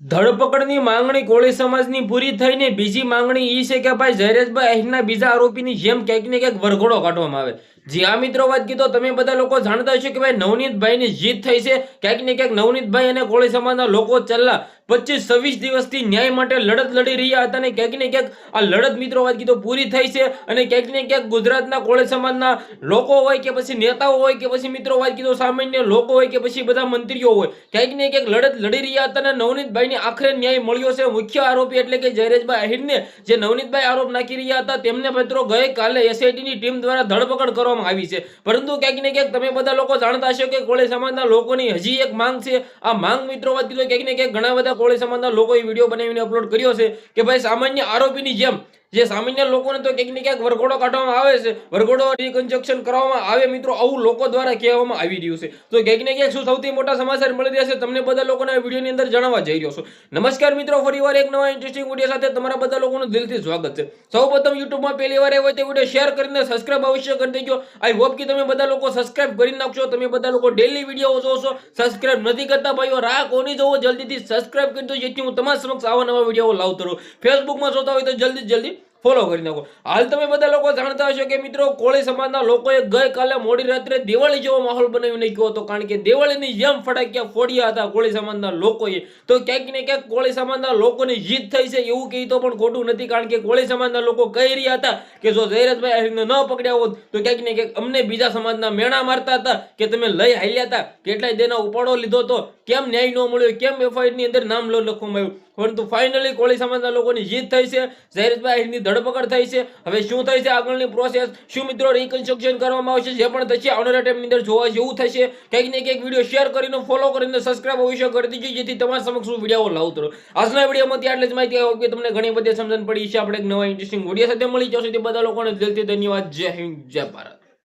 ધરપકડની માંગણી કોળી સમાજની પૂરી થઈને બીજી માંગણી ઈ છે કે ભાઈ જયરેશભાઈ અહીંના બીજા આરોપીની જેમ ક્યાંક ને ક્યાંક વરઘોડો કાઢવામાં આવે. જી આ મિત્રો, વાત કીધો, તમે બધા લોકો જાણતા હશો કે ભાઈ નવનીતભાઈની જીત થઈ છે. ક્યાંક ને ક્યાંક નવનીતભાઈ અને કોળી સમાજના લોકો છેલ્લા પચીસ છવ્વીસ દિવસથી ન્યાય માટે લડત લડી રહ્યા હતા અને ક્યાંક ને ક્યાંક આ લડત મિત્રો વાત કીધો પૂરી થઈ છે અને ક્યાંક ને ક્યાંક ગુજરાતના કોળે સમાજના લોકો હોય કે પછી નેતાઓ હોય કે પછી મિત્રો વાત કીધો સામાન્ય લોકો હોય કે પછી બધા મંત્રીઓ હોય, ક્યાંક ને ક્યાંક લડત લડી રહ્યા હતા અને નવનીતભાઈને આખરે ન્યાય મળ્યો છે. મુખ્ય આરોપી એટલે કે જયરેશભાઈ આહિરને, જે નવનીતભાઈ આરોપ નાખી રહ્યા હતા, તેમને મિત્રો ગઈકાલે એસઆઈટીની ટીમ દ્વારા ધરપકડ કરવામાં આવી છે. પરંતુ ક્યાંક ને ક્યાંક તમે બધા લોકો જાણતા હશો કે કોળી સમાજના લોકોની હજી એક માંગ છે. આ માંગ મિત્રો વાત કીધો ક્યાંક ને ક્યાંક ઘણા બધા કોળી સમાજના લોકોએ વીડિયો બનાવીને અપલોડ કર્યો છે કે ભાઈ સામાન્ય આરોપીની જેમ જે સામાન્ય લોકોને તો ક્યાંક ને ક્યાંક વરઘોડો કાઢવામાં આવે છે, વરઘોડો રિકન્સ્ટ્રક્શન કરવામાં આવે મિત્રો, આવું લોકો દ્વારા કહેવામાં આવી રહ્યું છે. તો ક્યાંક ને ક્યાંક શું સૌથી મોટા સમાચાર મળી રહ્યા છે, તમને બધા લોકોને વિડીયોની અંદર જણાવવા જઈ રહ્યો છું. નમસ્કાર મિત્રો ફરીવાર એક નવા ઇન્ટરેસ્ટિંગ વીડિયો સાથે તમારા બધા લોકોનું દિલથી સ્વાગત છે. સૌપ્રથમ યુટ્યુબમાં પહેલી વાર હોય તે વીડિયો શેર કરીને સબસ્ક્રાઇબ અવશ્ય કરી દેજો. આઈ હોપ કે તમે બધા લોકો સબસ્ક્રાઇબ કરી નાખશો, તમે બધા લોકો ડેલી વીડિયો જોશો. સબસ્ક્રાઇબ નથી કરતા ભાઈઓ, રાહ કોની જોવો? જલ્દીથી સબસ્ક્રાઇબ કરી દો જેથી હું તમારા સમક્ષ આવા નવા વીડિયો લાવતો રહું. ફેસબુકમાં જોતા હોય તો જલ્દી જલ્દી ફોલો કરી નાખો. હાલ તમે બધા લોકો જાણતા હશો કે મિત્રો કોળી સમાજના લોકોએ ગઈકાલે મોડી રાત્રે દિવાળી જેવો માહોલ બનાવી નાખ્યો હતો. કારણ કે દિવાળીની જેમ ફટાક્યા ફોડ્યા હતા કોળી સમાજના લોકોએ. તો ક્યાંક ને ક્યાંક કોળી સમાજના લોકોની જીત થઈ છે એવું કહી તો પણ ખોટું નથી. કારણ કે કોળી સમાજના લોકો કહી રહ્યા હતા કે જો જયરથભાઈ આહિરને ન પકડ્યા હોત તો ક્યાંક ને ક્યાંક અમને બીજા સમાજના મેણા મારતા હતા કે તમે લઈ હાલ્યા હતા. કેટલાય તેના ઉપાડો લીધો તો કેમ ન્યાય ન મળ્યો? કેમ એફઆઈઆરની અંદર નામ લો લખવામાં આવ્યું? પરંતુ ફાઇનલી કોળી સમાજના લોકોની જીત થઈ છે. જયરથભાઈ આહિરની ધરપકડ થઈ છે. હવે શું થઈ છે આગળની પ્રોસેસ શું મિત્રો રિકન્સ્ટ્રક્શન કરવામાં આવશે? જે પણ થશે આવનારા ટાઈમની અંદર જોવા જેવું થશે. કંઈક ને કંઈક વીડિયો શેર કરીને ફોલો કરીને સબસ્ક્રાઇબ અવશ્ય કરી દીજો, જેથી તમારા સમક્ષ હું વીડિયો લાવતો આજના વિડીયોમાં એટલે જ માહિતી આવી કે તમને ઘણી બધી સમજણ પડી છે. આપણે એક નવા ઇન્ટરેસ્ટિંગ વીડિયો સાથે મળી જશે. તે બધા લોકોને દિલથી ધન્યવાદ. જય હિન્દ, જય ભારત.